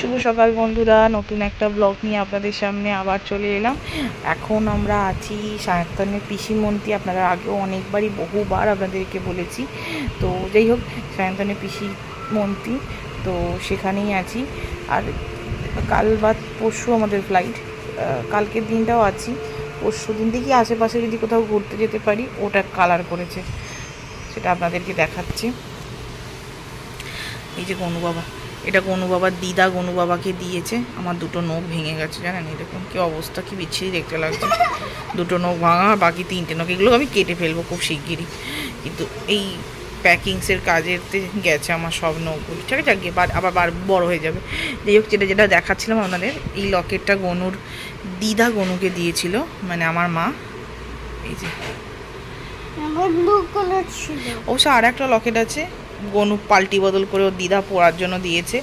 শুভ সকাল বন্ধুরা, নতুন একটা ব্লগ নিয়ে আপনাদের সামনে আবার চলে এলাম। এখন আমরা আছি সায়ন্তনের পিসি মন্ত্রী আপনারা আগেও অনেকবারই বহুবার আপনাদেরকে বলেছি। তো যাই হোক, সায়ন্তনের পিসি মন্ত্রী তো সেখানেই আছি। আর কাল বাদ পরশু আমাদের ফ্লাইট কালকের দিনটাও আছি। পরশু দিন দেখি আশেপাশে যদি কোথাও ঘুরতে যেতে পারি, ওটা কালার করেছে। সেটা আপনাদেরকে দেখাচ্ছি। এই যে গনু বাবা। এটা গনু বাবার দিদা গনু বাবাকে দিয়েছে। আমার দুটো নখ ভেঙে গেছে জানেন? এরকম কি অবস্থা কি বিচ্ছিরি দেখতে লাগছে। দুটো নখ ভাঙা আর বাকি তিনটে নখ এগুলো আমি কেটে ফেলব খুব শিগগিরই। কিন্তু এই প্যাকিংসের কাজেতে গেছে আমার সব নখগুলো ঠিক আছে? গিয়ে আবার বার বড় হয়ে যাবে। যাই হোক যেটা যেটা দেখাচ্ছিলাম আপনাদের এই লকেটটা গনুর দিদা গনুকে দিয়েছিল মানে আমার মা। এই যে। অবশ্য আর একটা লকেট আছে গনু পাল্টি বদল করে ওর দিদা পরার জন্য দিয়েছে।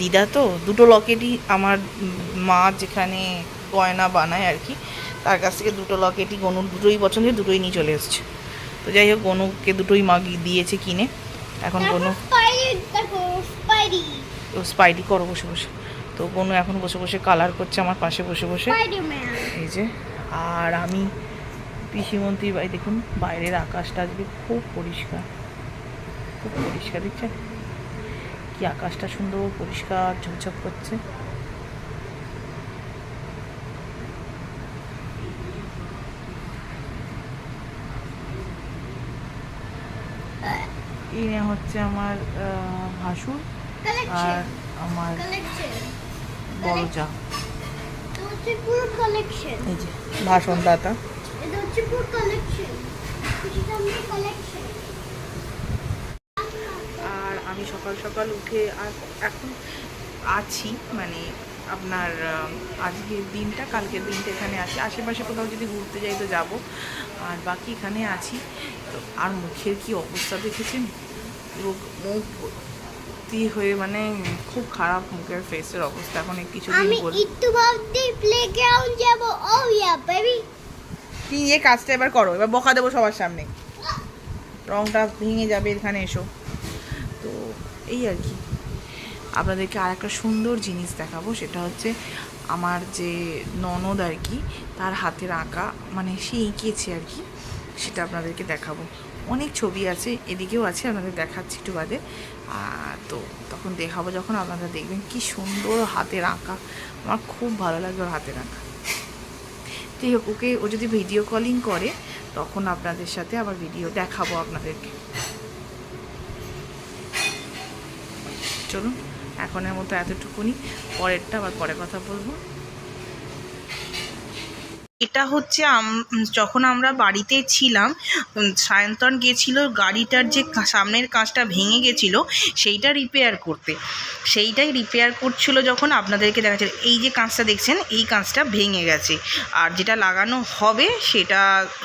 দিদা তো দুটো লকেটই আমার মা যেখানে গয়না বানায় আর কি তার কাছ থেকে দুটো লকেটই গনুর দুটোই পছন্দের দুটোই নিয়ে চলে এসছে। তো যাই হোক গনুকে দুটোই মা দিয়েছে কিনে। এখন গনু স্পাইডি ও স্পাইডি করো বসে বসে। তো গনু এখন বসে বসে কালার করছে আমার পাশে বসে বসে। এই যে আর আমি পিসিমন্ত্রীর বাড়ি দেখুন বাইরের আকাশটা আজকে খুব পরিষ্কার। খুব পরিষ্কার দেখছেন কি আকাশটা সুন্দর পরিষ্কার ঝকঝক করছে। ইনি হচ্ছে আমার আহ, ভাসুর আর আমার বড় ভাষণ দাতা। এটা হচ্ছে পুরো কালেকশন এটা আমার কালেকশন আর আমি সকাল সকাল উঠে এখন আছি মানে আপনার আজকের দিনটা কালকের দিনটা এখানে আছি। আশেপাশে কোথাও যদি ঘুরতে যাই তো যাব। আর বাকি এখানে আছি। তো আর মুখের কি অবস্থা দেখেছেন? মুখ ভর্তি হয়ে মানে খুব খারাপ মুখের ফেসের অবস্থা। এখন পরে একটু প্লেগ্রাউন্ড যাব। ও ইয়া বেবি কি এই কাজটা এবার করো। এবার বকা দেবো সবার সামনে। রংটা ভেঙে যাবে এখানে এসো। এই আর কি। আপনাদেরকে আর একটা সুন্দর জিনিস দেখাবো, সেটা হচ্ছে আমার যে ননদ আর কি, তার হাতের আঁকা মানে সে এঁকেছে আর কি, সেটা আপনাদেরকে দেখাবো। অনেক ছবি আছে, এদিকেও আছে, আপনাদের দেখাচ্ছি একটু বাদে। তো তখন দেখাবো যখন আপনারা দেখবেন কি সুন্দর হাতের আঁকা। আমার খুব ভালো লাগে ওর হাতের আঁকা। যাই হোক, ওকে ও যদি ভিডিও কলিং করে, তখন আপনাদের সাথে আবার ভিডিও দেখাবো আপনাদেরকে। চলুন এখনের মতো এতটুকুনি পরেরটা আবার পরে কথা বলব। এটা হচ্ছে যখন আমরা বাড়িতে ছিলাম সায়ন্তন গেছিল গাড়িটার যে সামনের কাঁচটা ভেঙে গেছিল, সেইটা রিপেয়ার করতে। সেইটাই রিপেয়ার করছিল যখন আপনাদেরকে দেখাচ্ছিল এই যে কাঁচটা দেখছেন, এই কাঁচটা ভেঙে গেছে। আর যেটা লাগানো হবে, সেটা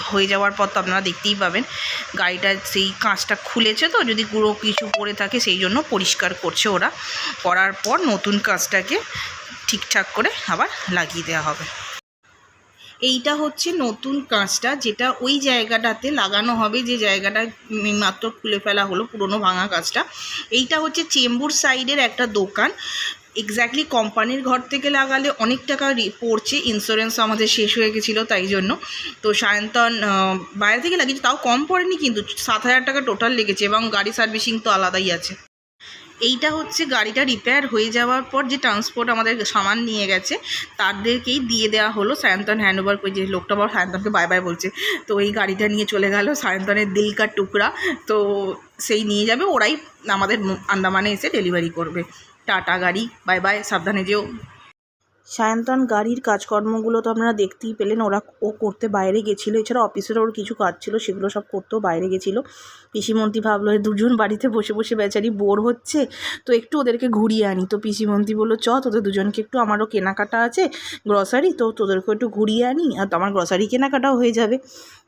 হয়ে যাওয়ার পর তো আপনারা দেখতেই পাবেন। গাড়িটার সেই কাঁচটা খুলেছে তো, যদি পুরো কিছু পড়ে থাকে, সেই জন্য পরিষ্কার করছে ওরা। করার পর নতুন কাঁচটাকে ঠিকঠাক করে আবার লাগিয়ে দেওয়া হবে। এইটা হচ্ছে নতুন কাঁচটা, যেটা ওই জায়গাটাতে লাগানো হবে, যে জায়গাটা মাত্র খুলে ফেলা হলো পুরনো ভাঙা কাঁচটা। এইটা হচ্ছে চেম্বুর সাইডের একটা দোকান। এক্স্যাক্টলি কোম্পানির ঘর থেকে লাগালে অনেক টাকা পড়ছে ইন্স্যুরেন্স আমাদের শেষ হয়ে গেছিল তাই জন্য। তো সায়ন্তন বাইরে থেকে লাগিয়েছে, তাও কম পড়েনি কিন্তু, সাত হাজার টাকা টোটাল লেগেছে এবং গাড়ি সার্ভিসিং তো আলাদাই আছে। এইটা হচ্ছে গাড়িটা রিপেয়ার হয়ে যাওয়ার পর যে ট্রান্সপোর্ট আমাদের সামান নিয়ে গেছে, তাদেরকেই দিয়ে দেওয়া হলো সায়ন্তন হ্যান্ড ওভার করে, যে লোকটা আবার সায়ন্তনকে বাই বাই বলছে। তো এই গাড়িটা নিয়ে চলে গেল সায়ন্তনের দিলকার টুকরা। তো সেই নিয়ে যাবে, ওরাই আমাদের আন্দামানে এসে ডেলিভারি করবে। টাটা গাড়ি বাই বাই সাবধানে যেও। সায়ন্তন গাড়ির কাজকর্মগুলো তো আপনারা দেখতেই পেলেন, ওরা ও করতে বাইরে গেছিল, এছাড়া অফিসের ওর কিছু কাজ ছিল, সেগুলো সব করতেও বাইরে গেছিল। পিসিমন্ত্রী ভাবলো, "এ দুজন বাড়িতে বসে বসে বেচারি বোর হচ্ছে, তো একটু ওদেরকে ঘুরিয়ে আনি। তো পিসিমন্ত্রী বলল, চ, তোদের দুজনকে একটু, আমারও কেনাকাটা আছে গ্রসারি তো তোদেরকেও একটু ঘুরিয়ে আনি, আর তো আমার গ্রসারি কেনাকাটাও হয়ে যাবে।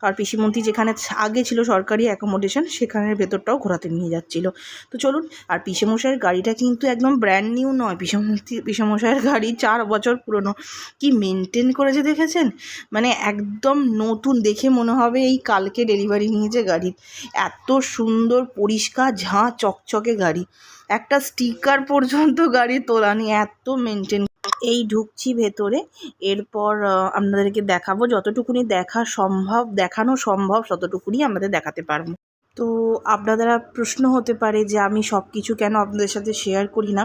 আর পিসিমন্ত্রী যেখানে আগে ছিল সরকারি অ্যাকোমোডেশন সেখানের ভেতরটাও ঘোরাতে নিয়ে যাচ্ছিল। তো চলুন, আর পিসেমশাইয়ের গাড়িটা কিন্তু একদম ব্র্যান্ড নিউ নয়। পিসেমন্ত্রী পিসেমশাইয়ের গাড়ি চার বছর পুরনো। কি মেনটেন করেছে দেখেছেন? মানে একদম নতুন, দেখে মনে হবে এই কালকে ডেলিভারি নিয়েছে গাড়ির এত সুন্দর, পরিষ্কার, ঝাঁ, চকচকে গাড়ি। একটা স্টিকার পর্যন্ত গাড়ি তোলানি এত মেনটেন এই ঢুকছি ভেতরে। এরপর আপনাদেরকে দেখাবো, যতটুকুনি দেখা সম্ভব, দেখানো সম্ভব, ততটুকুনি আমাদের দেখাতে পারব। তো আপনারা প্রশ্ন হতে পারে যে, আমি সব কিছু কেন আপনাদের সাথে শেয়ার করি না?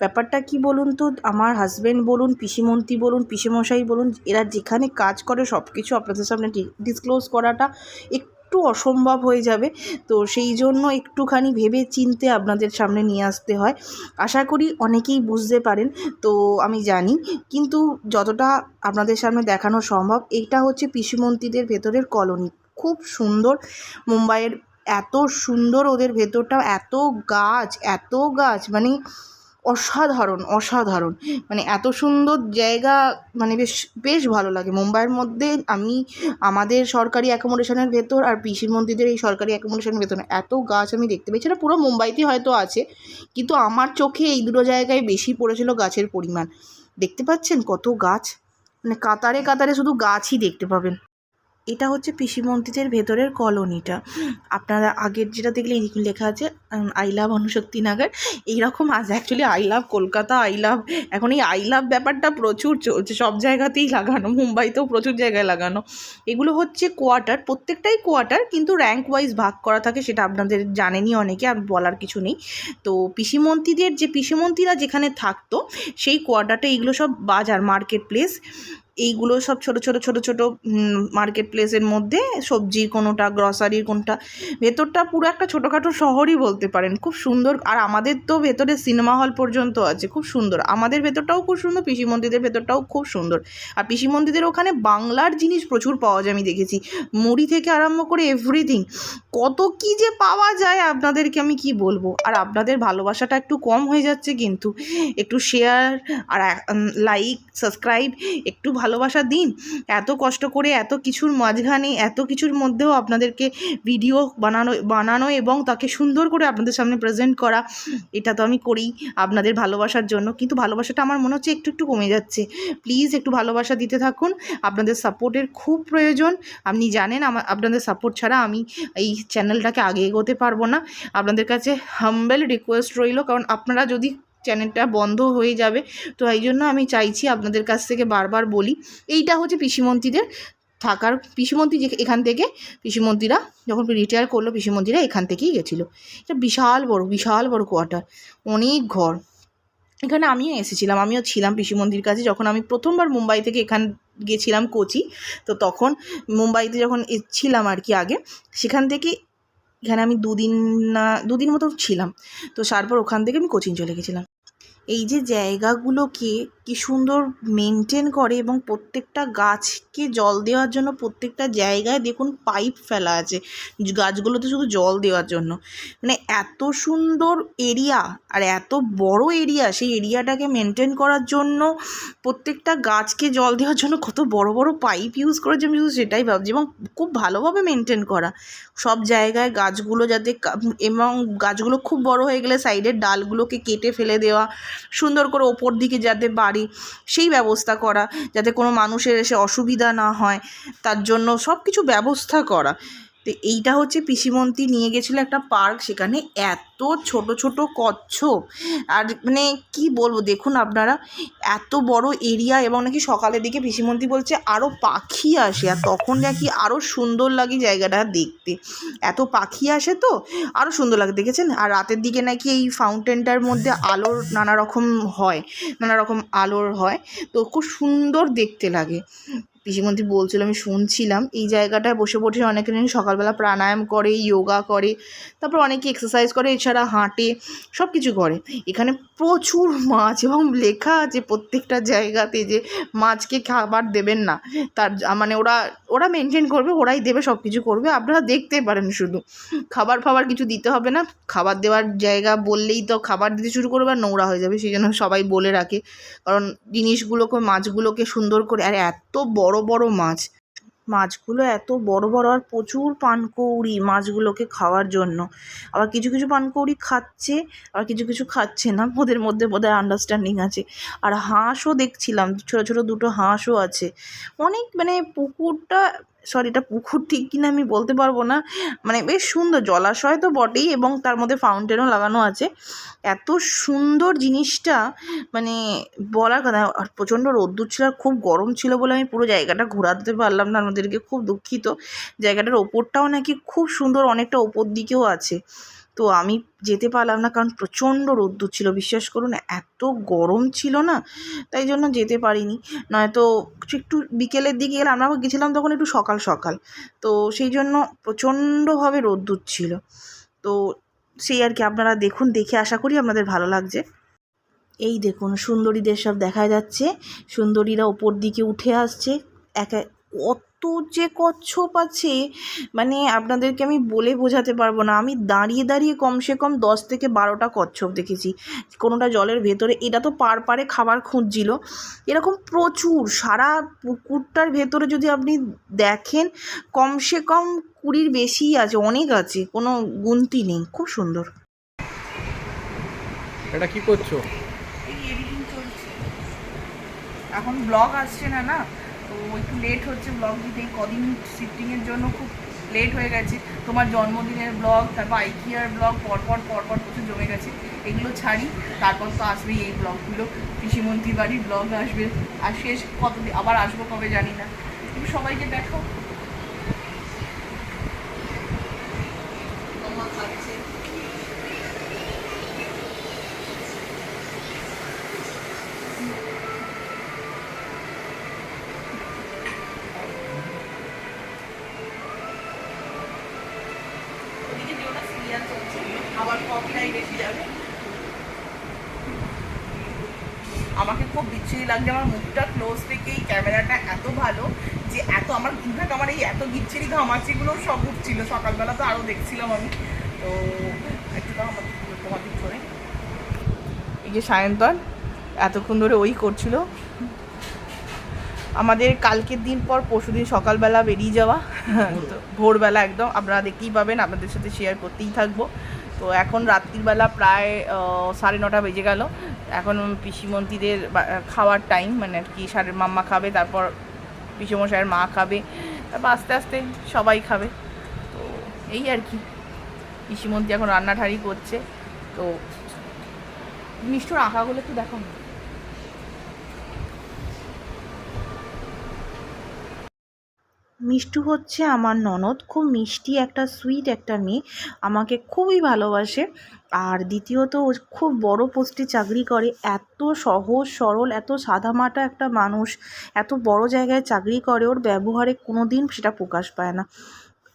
ব্যাপারটা কি বলুন তো? আমার হাজব্যান্ড বলুন, পিসিমন্ত্রী বলুন, পিসেমশাই বলুন, এরা যেখানে কাজ করে সব কিছু আপনাদের সামনে ডিসক্লোজ করাটা একটু অসম্ভব হয়ে যাবে। তো সেই জন্য একটুখানি ভেবে চিনতে আপনাদের সামনে নিয়ে আসতে হয়। আশা করি অনেকেই বুঝতে পারেন, তো আমি জানি। কিন্তু যতটা আপনাদের সামনে দেখানো সম্ভব, এটা হচ্ছে পিসিমন্ত্রীদের ভেতরের কলোনি। খুব সুন্দর। মুম্বাইয়ের এত সুন্দর ওদের ভেতরটা, এত গাছ এত গাছ মানে অসাধারণ অসাধারণ। মানে এত সুন্দর জায়গা মানে বেশ বেশ ভালো লাগে। মুম্বাইয়ের মধ্যে আমি, আমাদের সরকারি অ্যাকোমোডেশনের ভেতর আর পিসির মন্ত্রীদের এই সরকারি অ্যাকোমোডেশনের ভেতর এত গাছ আমি দেখতে পেয়েছি। না পুরো মুম্বাইতেই হয়তো আছে, কিন্তু আমার চোখে এই দুটো জায়গায় বেশি পড়েছিল গাছের পরিমাণ। দেখতে পাচ্ছেন কত গাছ? মানে কাতারে কাতারে শুধু গাছই দেখতে পাবেন। এটা হচ্ছে পিসিমন্ত্রীদের ভেতরের কলোনিটা। আপনারা আগের যেটা দেখলে লেখা আছে আই লাভ অনুশক্তি নগর। এইরকম আজ actually I love Kolkata I love এখন এই আই লাভ ব্যাপারটা প্রচুর চলছে, সব জায়গাতেই লাগানো, মুম্বাইতেও প্রচুর জায়গায় লাগানো। এগুলো হচ্ছে কোয়ার্টার প্রত্যেকটাই কোয়ার্টার কিন্তু র্যাঙ্ক ওয়াইজ ভাগ করা থাকে, সেটা আপনাদের জানেনই অনেকে, আর বলার কিছু নেই। তো পিসিমন্ত্রীদের যে পিসিমন্ত্রীরা যেখানে থাকতো, সেই কোয়ার্টারটা এইগুলো সব বাজার মার্কেট প্লেস এইগুলো সব ছোট ছোট ছোট ছোট মার্কেট প্লেসের মধ্যে সবজির কোনোটা গ্রসারির কোনটা, ভেতরটা পুরো একটা ছোটোখাটো শহরই বলতে পারেন। খুব সুন্দর, আর আমাদের তো ভেতরে সিনেমা হল পর্যন্ত আছে, খুব সুন্দর। আমাদের ভেতরটাও খুব সুন্দর, পিসি মন্দিরের ভেতরটাও খুব সুন্দর। আর পিসি মন্দিরের ওখানে বাংলার জিনিস প্রচুর পাওয়া যায়, আমি দেখেছি। মুড়ি থেকে আরম্ভ করে এভরিথিং কত কি যে পাওয়া যায় আপনাদেরকে আমি কি বলব? আর আপনাদের ভালোবাসাটা একটু কম হয়ে যাচ্ছে কিন্তু। একটু শেয়ার আর লাইক সাবস্ক্রাইব একটু ভালোবাসা দিন। এত কষ্ট করে, এত কিছুর মাঝখানে, এত কিছুর মধ্যেও আপনাদেরকে ভিডিও বানানো বানানো এবং তাকে সুন্দর করে আপনাদের সামনে প্রেজেন্ট করা, এটা তো আমি করি আপনাদের ভালোবাসার জন্য। কিন্তু ভালোবাসাটা আমার মনে হচ্ছে একটু একটু কমে যাচ্ছে। প্লিজ একটু ভালোবাসা দিতে থাকুন। আপনাদের সাপোর্টের খুব প্রয়োজন। আপনি জানেন আমার আপনাদের সাপোর্ট ছাড়া আমি এই চ্যানেলটাকে আগে এগোতে পারব না। আপনাদের কাছে হাম্বেল রিকোয়েস্ট রইল। কারণ আপনারা যদি চ্যানেলটা বন্ধ হয়ে যাবে। তো এই জন্য আমি চাইছি আপনাদের কাছ থেকে বারবার বলি, এইটা হচ্ছে পিসিমন্ত্রীদের থাকার, পিসিমন্ত্রী যে এখান থেকে, পিসিমন্ত্রীরা যখন রিটায়ার করল, পিসিমন্ত্রীরা এখান থেকেই গেছিল। এটা বিশাল বড় বিশাল বড় কোয়ার্টার অনেক ঘর। এখানে আমিও এসেছিলাম, আমিও ছিলাম পিসিমন্দির কাছে। যখন আমি প্রথমবার মুম্বাই থেকে এখান গেছিলাম কোচি, তো তখন মুম্বাইতে যখন ছিলাম আর কি আগে, সেখান থেকে এখানে আমি দুদিন না, দুদিন মতো ছিলাম। তো তারপর ওখান থেকে আমি কোচিং চলে গেছিলাম। এই যে জায়গাগুলোকে কি সুন্দর মেনটেন করে এবং প্রত্যেকটা গাছকে জল দেওয়ার জন্য প্রত্যেকটা জায়গায় দেখুন পাইপ ফেলা আছে। গাছগুলোতে শুধু জল দেওয়ার জন্য। মানে এত সুন্দর এরিয়া আর এত বড় এরিয়া সেই এরিয়াটাকে মেনটেন করার জন্য প্রত্যেকটা গাছকে জল দেওয়ার জন্য কত বড় বড় পাইপ ইউজ করেছে আমি শুধু সেটাই ভাবছি এবং খুব ভালোভাবে মেনটেন করা। সব জায়গায় গাছগুলো যাতে এবং গাছগুলো খুব বড় হয়ে গেলে সাইডের ডালগুলোকে কেটে ফেলে দেওয়া সুন্দর করে ওপর দিকে যাতে বাড়ি, সেই ব্যবস্থা করা, যাতে কোনো মানুষের এসে অসুবিধা না হয়, তার জন্য সব কিছু ব্যবস্থা করা। তো এইটা হচ্ছে পিসিমন্ত্রী নিয়ে গেছিল একটা পার্ক সেখানে। এত ছোট ছোট কচ্ছপ। আর মানে কি বলব, দেখুন আপনারা, এত বড় এরিয়া এবং নাকি সকালের দিকে পিসিমন্ত্রী বলছে আরও পাখি আসে। আর তখন নাকি আরও সুন্দর লাগে জায়গাটা দেখতে। এত পাখি আসে তো আরও সুন্দর লাগে, দেখেছেন? আর রাতের দিকে নাকি এই ফাউন্টেনটার মধ্যে আলোর নানা রকম হয় নানা রকম আলোর হয়। তো খুব সুন্দর দেখতে লাগে। পিসিমন্ত্রী বলছিল, আমি শুনছিলাম। এই জায়গাটায় বসে বসে অনেকে নাকি সকালবেলা প্রাণায়াম করে যোগা করে, তারপর অনেকে এক্সারসাইজ করে, এছাড়া হাঁটে সব কিছু করে। এখানে প্রচুর মাছ এবং লেখা আছে প্রত্যেকটা জায়গাতে যে মাছকে খাবার দেবেন না। তার মানে ওরা ওরা মেনটেন করবে, ওরাই দেবে সব কিছু করবে। আপনারা দেখতে পারেন শুধু। খাবার ফাবার কিছু দিতে হবে না। খাবার দেওয়ার জায়গা বললেই তো খাবার দিতে শুরু করবে আর নোংরা হয়ে যাবে। সেই জন্য সবাই বলে রাখে। কারণ জিনিসগুলোকে, মাছগুলোকে সুন্দর করে, আর এত বড় বড় বড় মাছ। মাছগুলো এত বড় বড় আর প্রচুর পানকৌড়ি মাছগুলোকে খাওয়ার জন্য। আবার কিছু কিছু পানকৌড়ি খাচ্ছে, আবার কিছু কিছু খাচ্ছে না। ওদের মধ্যে বোধ হয় আন্ডারস্ট্যান্ডিং আছে। আর হাঁসও দেখছিলাম, ছোটো ছোটো দুটো হাঁসও আছে। অনেক মানে পুকুরটা সরি, এটা পুকুর ঠিক কিনা আমি বলতে পারব না। মানে বেশ সুন্দর, জলাশয় তো বটেই এবং তার মধ্যে ফাউন্টেনও লাগানো আছে। এত সুন্দর জিনিসটা মানে বলার কথা, আর প্রচণ্ড রোদ্দুর ছিল, আর খুব গরম ছিল বলে আমি পুরো জায়গাটা ঘোরাতে পারলাম না, আমাদেরকে খুব দুঃখিত। জায়গাটার ওপরটাও নাকি খুব সুন্দর, অনেকটা ওপর দিকেও আছে। তো আমি যেতে পারলাম না কারণ প্রচণ্ড রোদ্দুর ছিল। বিশ্বাস করুন, এত গরম ছিল না, তাই জন্য যেতে পারিনি। নয়তো একটু বিকেলের দিকে গেলে আমরা গেছিলাম তখন একটু সকাল সকাল। তো সেই জন্য প্রচণ্ডভাবে রোদ্দুর ছিল। তো সেই আর কি, আপনারা দেখুন, দেখে আশা করি আপনাদের ভালো লাগছে। এই দেখুন, সুন্দরীদের সব দেখা যাচ্ছে। সুন্দরীরা ওপর দিকে উঠে আসছে। এক কত যে কচ্ছপ আছে মানে আপনাদেরকে আমি বলে বোঝাতে পারব না। আমি দাঁড়িয়ে দাঁড়িয়ে কমসে কম দশ থেকে বারোটা কচ্ছপ দেখেছি। কোনোটা জলের ভেতরে এটা তো পার পারে খাবার খুঁজছিল। এরকম প্রচুর সারা পুকুরটার ভেতরে যদি আপনি দেখেন কমসে কম কুড়ির বেশিই আছে অনেক আছে কোনো গুনতি নেই খুব সুন্দর। এটা কি করছ? এই এডিটিং চলছে। এখন ব্লগ আসছে না না? একটু লেট হচ্ছে ব্লগ দিতে এই কদিন শিফটিংয়ের জন্য খুব লেট হয়ে গেছে, তোমার জন্মদিনের ব্লগ তারপর আইকিয়ার ব্লগ পরপর পরপর প্রচুর জমে গেছে, এগুলো ছাড়ি, তারপর তো আসবেই এই ব্লগগুলো কৃষিমন্ত্রী বাড়ির ব্লগ আসবে, আর শেষ কতদিন, আবার আসব কবে জানি না। সবাইকে দেখো মাম্মা খাচ্ছে ওদিকে আমাকে খুব বিচ্ছিরি লাগছে, আমার মুখটা ক্লোজ থেকেই ক্যামেরাটা এত ভালো যে এত আমার ইনফ্যাক্ট আমার এই এত বিচ্ছিরি ঘামাচিগুলো সব উঠছিল। সকালবেলা তো আরও দেখছিলাম আমি। তো একটু তো আমার ধরে এই যে সায়ন্তন, এতক্ষণ ধরে ওই করছিল। আমাদের কালকের দিন পর পরশুদিন সকালবেলা বেরিয়ে যাওয়া। তো ভোরবেলা একদম, আপনারা দেখতেই পাবেন, আপনাদের সাথে শেয়ার করতেই থাকব। তো এখন রাত্রিবেলা প্রায় সাড়ে নটা বেজে গেল। এখন পিসিমন্ত্রীদের খাওয়ার টাইম মানে আর কি সাড়ে, মাম্মা খাবে, তারপর পিসিমশাইয়ের মা খাবে, তারপর আস্তে আস্তে সবাই খাবে। তো এই আর কি। পিসিমন্ত্রী এখন রান্নাঠারি করছে। তো মিষ্টুর আঁকাগুলো একটু দেখো মিষ্টু হচ্ছে আমার ননদ, খুব মিষ্টি একটা সুইট একটা মেয়ে, আমাকে খুবই ভালোবাসে। আর দ্বিতীয়ত, ও খুব বড় পোস্টে চাকরি করে, এত সহজ, সরল, এত সাদামাটা একটা মানুষ, এত বড় জায়গায় চাকরি করে, ওর ব্যবহারে কোনো দিন সেটা প্রকাশ পায় না।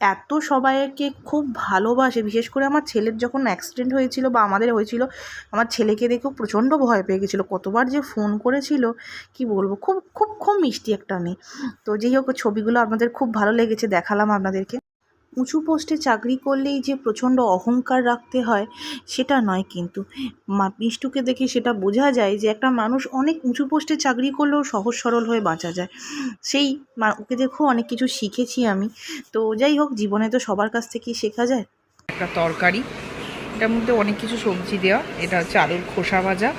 এত সবাইকে খুব ভালোবাসে, বিশেষ করে আমার ছেলের যখন অ্যাক্সিডেন্ট হয়েছিল বা আমাদের হয়েছিল, আমার ছেলেকে দেখেও প্রচণ্ড ভয় পেয়ে গেছিল। কতবার যে ফোন করেছিল, কি বলব, খুব খুব খুব মিষ্টি একটা মেয়ে। তো যেই হোক, ছবিগুলো আপনাদের খুব ভালো লেগেছে, দেখালাম আপনাদেরকে। উঁচু পোস্টে চাকরি করলেই যে প্রচণ্ড অহংকার রাখতে হয়, সেটা নয় কিন্তু। মিষ্টুকে দেখে সেটা বোঝা যায় যে একটা মানুষ অনেক উঁচু পোস্টে চাকরি করলেও সহজ সরল হয়ে বাঁচা যায়। সেই মা- ওকে দেখেও অনেক কিছু শিখেছি আমি। তো যাই হোক, জীবনে তো সবার কাছ থেকেই শেখা যায়। একটা তরকারি, এটার মধ্যে অনেক কিছু সবজি দেওয়া, এটা হচ্ছে আলুর খোসা ভাজা।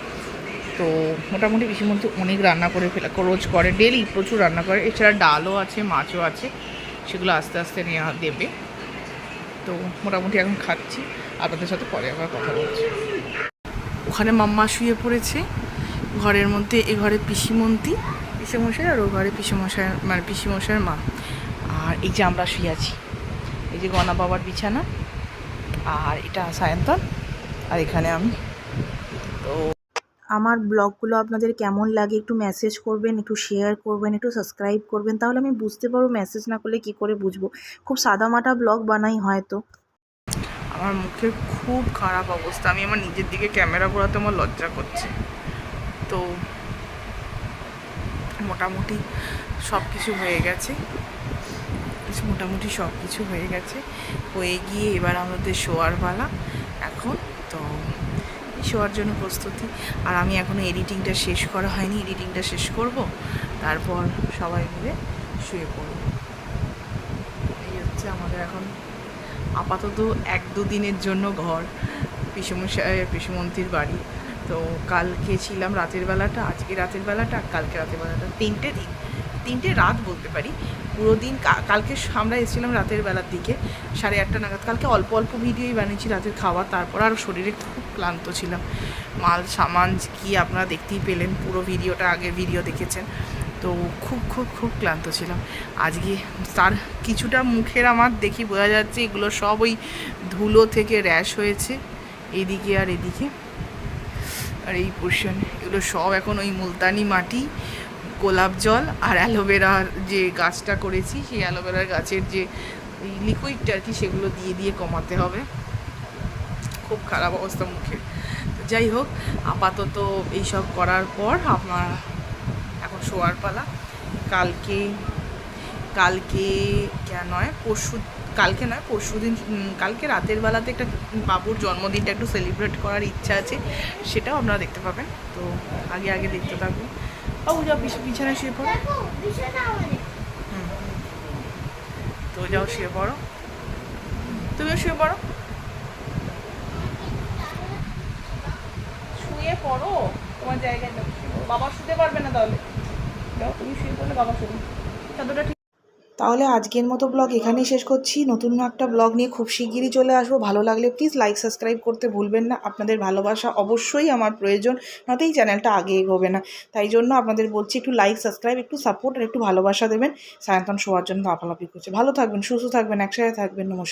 তো মোটামুটি বেশির মধ্যে অনেক রান্না করে ফেলা, রোজ করে ডেলি প্রচুর রান্না করে। এছাড়া ডালও আছে, মাছও আছে। সেগুলো আস্তে আস্তে নেওয়া দেবে। তো মোটামুটি এখন খাচ্ছি আপনাদের সাথে পরে আবার কথা বলছি। ওখানে মাম্মা শুয়ে পড়েছে, ঘরের মধ্যে এ ঘরে পিসিমন্তি পিসিমশাই আর ও ঘরে পিসিমশাই মানে পিসিমশাইয়ের মা। আর এই যে আমরা শুয়ে আছি, এই যে গনা বাবার বিছানা, আর এটা সায়ন্তন, আর এখানে আমি। তো আমার ব্লগগুলো আপনাদের কেমন লাগে একটু মেসেজ করবেন, একটু শেয়ার করবেন, একটু সাবস্ক্রাইব করবেন, তাহলে আমি বুঝতে পারব মেসেজ না করলে কি করে বুঝব। খুব সাদামাটা ব্লগ বানাই হয়তো। আমার মুখের খুব খারাপ অবস্থা। আমি আমার নিজের দিকে ক্যামেরা ঘোরাতে আমার লজ্জা করছে। তো মোটামুটি সব কিছু হয়ে গেছে। মোটামুটি সব কিছু হয়ে গেছে। হয়ে গিয়ে এবার আমাদের শোয়ার পালা। এখন তো শোয়ার জন্য প্রস্তুতি। আর আমি এখনও এডিটিংটা শেষ করা হয়নি এডিটিংটা শেষ করব। তারপর সবাই মিলে শুয়ে পড়ব। এই হচ্ছে আমাদের এখন আপাতত এক দু দিনের জন্য ঘর, পিসমশাই, পিসমন্ত্রীর বাড়ি। তো কালকে ছিলাম রাতের বেলাটা, আজকে রাতের বেলাটা, কালকে রাতের বেলাটা তিনটে দিন। তিনটে রাত বলতে পারি। পুরো দিন কালকে আমরা এসেছিলাম রাতের বেলার দিকে, সাড়ে আটটা নাগাদ। কালকে অল্প অল্প ভিডিওই বানিয়েছি রাতের খাওয়া, তারপর আর শরীরে খুব ক্লান্ত ছিলাম। মাল, সামান কি আপনারা দেখতেই পেলেন, পুরো ভিডিওটা আগে ভিডিও দেখেছেন। তো খুব খুব খুব ক্লান্ত ছিলাম। আজকে তার কিছুটা মুখের আমার দেখি বোঝা যাচ্ছে এগুলো সব ওই ধুলো থেকে র্যাশ হয়েছে, এদিকে আর এদিকে। আর এই পোর্শন এগুলো সব এখন ওই মুলতানি মাটি গোলাপ জল আর অ্যালোভেরার যে গাছটা করেছি, সেই অ্যালোভেরার গাছের যে লিকুইডটা আর কি, সেগুলো দিয়ে দিয়ে কমাতে হবে। খুব খারাপ অবস্থা মুখে। যাই হোক, আপাতত এইসব করার পর আমার এখন শোয়ার পালা। কালকে কালকে কেন নয়, পরশু, কালকে নয়, পরশু দিন কালকে রাতের বেলাতে একটা বাবুর জন্মদিনটা একটু সেলিব্রেট করার ইচ্ছা আছে, সেটাও আপনারা দেখতে পাবেন। তো আগে আগে দেখতে থাকবেন বাবু যাও বিছানায় শুয়ে পড়ো। তো যাও শুয়ে পড়ো। তুমিও শুয়ে পড়ো। শুয়ে পড়ো? তোমার জায়গায় বাবা শুতে পারবে না তাহলে। যাও তুমি শুয়ে পড়লে বাবা শুধু চাদরটা ঠিক তাহলে আজকের মতো ব্লগ এখানেই শেষ করছি। নতুন একটা ব্লগ নিয়ে খুব শিগগিরই চলে আসব। ভালো লাগলে প্লিজ লাইক সাবস্ক্রাইব করতে ভুলবেন না। আপনাদের ভালোবাসা অবশ্যই আমার প্রয়োজন। নয়তো এই চ্যানেলটা আগে এগোবে না। তাই জন্য আপনাদের বলছি একটু লাইক সাবস্ক্রাইব একটু সাপোর্ট আর একটু ভালোবাসা দেবেন। সায়ন্তন শোয়ার জন্য আপালাপি করছে। ভালো থাকবেন, সুস্থ থাকবেন, একসাথে থাকবেন। নমস্কার।